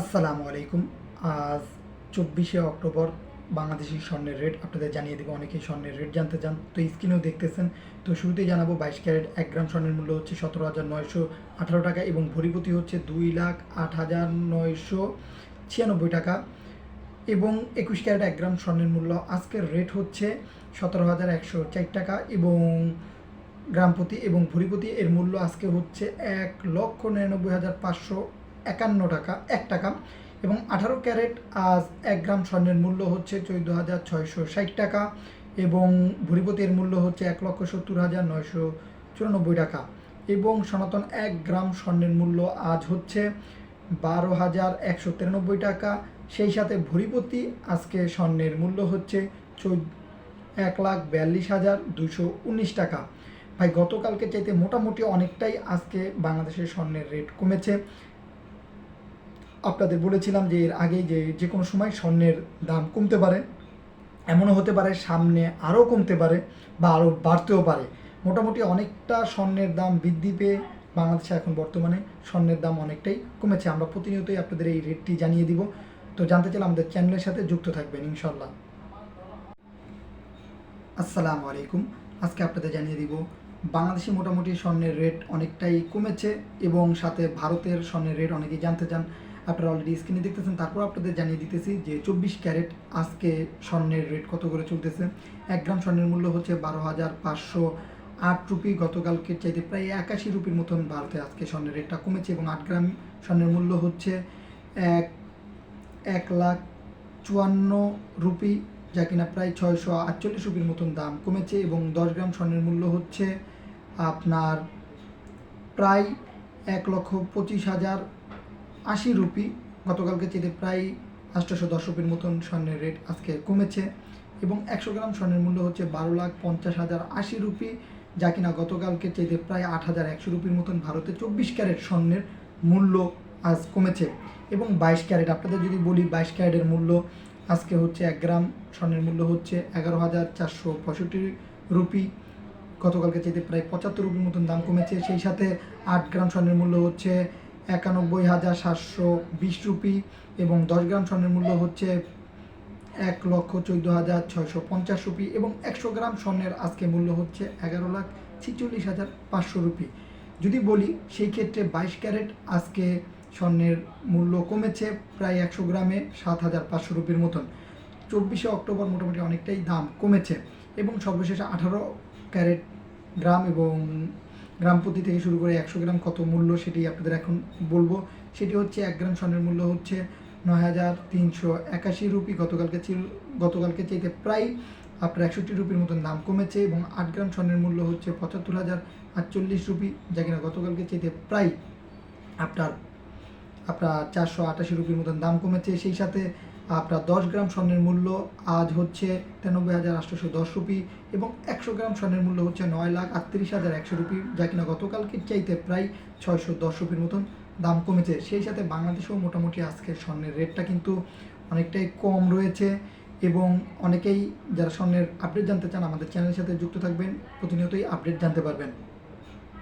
আসসালামু আলাইকুম। আজ চব্বিশে অক্টোবর বাংলাদেশি স্বর্ণের রেট। আপনাদের জানিয়ে দেবো অনেকেই স্বর্ণের রেট জানতে চান, তো স্ক্রিনেও দেখতেছেন। তো শুরুতেই জানাব বাইশ ক্যারেট এক গ্রাম স্বর্ণের মূল্য হচ্ছে সতেরো হাজার নয়শো আঠারো টাকা এবং ভরিপতি হচ্ছে দুই লাখ আট হাজার নয়শো ছিয়ানব্বই টাকা। এবং একুশ ক্যারেট এক গ্রাম স্বর্ণের মূল্য আজকের রেট হচ্ছে সতেরো হাজার একশো চার টাকা এবং গ্রাম প্রতি এবং ভরিপতি এর মূল্য আজকে হচ্ছে এক লক্ষ নিরানব্বই হাজার পাঁচশো একান্ন টাকা, এক টাকা এবং আঠারো ক্যারেট আজ এক গ্রাম স্বর্ণের মূল্য হচ্ছে চৌদ্দ হাজার ছয়শো ষাট টাকা এবং ভরিপতির মূল্য হচ্ছে এক লক্ষ সত্তর হাজার নয়শো চুরানব্বই টাকা এবং সনাতন এক গ্রাম স্বর্ণের মূল্য আজ হচ্ছে বারো হাজার একশো তিরানব্বই টাকা। সেই সাথে ভরিপতি আজকে স্বর্ণের মূল্য হচ্ছে চৌদ্দ, এক লাখ বিয়াল্লিশ হাজার দুশো উনিশ টাকা। ভাই, গতকালকে চাইতে মোটামুটি অনেকটাই আজকে বাংলাদেশের স্বর্ণের রেট কমেছে। আপনাদের বলেছিলাম যে এর আগে যে যে কোনো সময় স্বর্ণের দাম কমতে পারে, এমনও হতে পারে সামনে আরও কমতে পারে বা আরও বাড়তেও পারে। মোটামুটি অনেকটা স্বর্ণের দাম বৃদ্ধি পেয়ে বাংলাদেশে এখন বর্তমানে স্বর্ণের দাম অনেকটাই কমেছে। আমরা প্রতিনিয়তই আপনাদের এই রেটটি জানিয়ে দিব। তো জানতে চাইলে আমাদের চ্যানেলের সাথে যুক্ত থাকবেন ইনশাল্লাহ আসসালামু আলাইকুম। আজকে আপনাদের জানিয়ে দিব, বাংলাদেশে মোটামুটি স্বর্ণের রেট অনেকটাই কমেছে এবং সাথে ভারতের স্বর্ণের রেট অনেকেই জানতে চান। আপনারা অলরেডি স্ক্রিনে দেখতেছেন, তারপর আপনাদের জানিয়ে দিতেছি যে চব্বিশ ক্যারেট আজকে স্বর্ণের রেট কত করে চলতেছে। এক গ্রাম স্বর্ণের মূল্য হচ্ছে বারো হাজার পাঁচশো আট রুপি। গতকালকে চাইতে প্রায় একাশি রুপির মতন ভারতে আজকে স্বর্ণের রেটটা কমেছে এবং আট গ্রাম স্বর্ণের মূল্য হচ্ছে এক এক লাখ চুয়ান্ন রুপি, যা কিনা প্রায় ছয়শো আটচল্লিশ রুপির মতন দাম কমেছে এবং দশ গ্রাম স্বর্ণের মূল্য হচ্ছে আপনার প্রায় এক লক্ষ পঁচিশ হাজার আশি রুপি। গতকালকে চেয়ে প্রায় আটশোশো দশ রুপির মতন স্বর্ণের রেট আজকে কমেছে এবং একশো গ্রাম স্বর্ণের মূল্য হচ্ছে বারো লাখ পঞ্চাশ হাজার আশি রুপি, যা কিনা গতকালকে চেয়ে প্রায় আট হাজার একশো রুপির মতন ভারতে চব্বিশ ক্যারেট স্বর্ণের মূল্য আজ কমেছে। এবং বাইশ ক্যারেট, আপনাদের যদি বলি বাইশ ক্যারেটের মূল্য, আজকে হচ্ছে এক গ্রাম স্বর্ণের মূল্য হচ্ছে এগারো হাজার চারশো পঁয়ষট্টি রুপি। গতকালকে চাইতে প্রায় পঁচাত্তর রুপির মতন দাম কমেছে, সেই সাথে আট গ্রাম স্বর্ণের মূল্য হচ্ছে একানব্বই হাজার সাতশো বিশ রুপি এবং দশ গ্রাম স্বর্ণের মূল্য হচ্ছে এক লক্ষ চোদ্দ হাজার ছয়শো পঞ্চাশ রুপি এবং একশো গ্রাম স্বর্ণের আজকে মূল্য হচ্ছে এগারো লাখ ছিচল্লিশ হাজার পাঁচশো রুপি। যদি বলি, সেই ক্ষেত্রে বাইশ ক্যারেট আজকে স্বর্ণের মূল্য কমেছে প্রায় একশো গ্রামে সাত হাজার পাঁচশো রুপির মতন। চব্বিশে অক্টোবর মোটামুটি অনেকটাই দাম কমেছে এবং সর্বশেষে আঠারো ক্যারেট গ্রাম এবং গ্রাম প্রতি থেকে শুরু করে একশো গ্রাম কত মূল্য সেটি আপনাদের এখন বলব। সেটি হচ্ছে এক গ্রাম স্বর্ণের মূল্য হচ্ছে নয় হাজার তিনশো একাশি রুপি। গতকালকে ছিল, গতকালকে চাইতে প্রায় আপনার একষট্টি রুপির মতন দাম কমেছে এবং আট গ্রাম স্বর্ণের মূল্য হচ্ছে পঁচাত্তর হাজার আটচল্লিশ রুপি, যা কিনা গতকালকে চাইতে প্রায় আপনার আপনার চারশো আটাশি রুপির মতন দাম কমেছে। সেই সাথে আপনার দশ গ্রাম স্বর্ণের মূল্য আজ হচ্ছে তিরানব্বই হাজার আটশোশো দশ রুপি এবং একশো গ্রাম স্বর্ণের মূল্য হচ্ছে নয় লাখ আটত্রিশ হাজার একশো রুপি, যা কিনা গতকালকের চাইতে প্রায় ছয়শো দশ রুপির মতন দাম কমেছে। সেই সাথে বাংলাদেশেও মোটামুটি আজকের স্বর্ণের রেটটা কিন্তু অনেকটাই কম রয়েছে এবং অনেকেই যারা স্বর্ণের আপডেট জানতে চান আমাদের চ্যানেলের সাথে যুক্ত থাকবেন, প্রতিনিয়তই আপডেট জানতে পারবেন।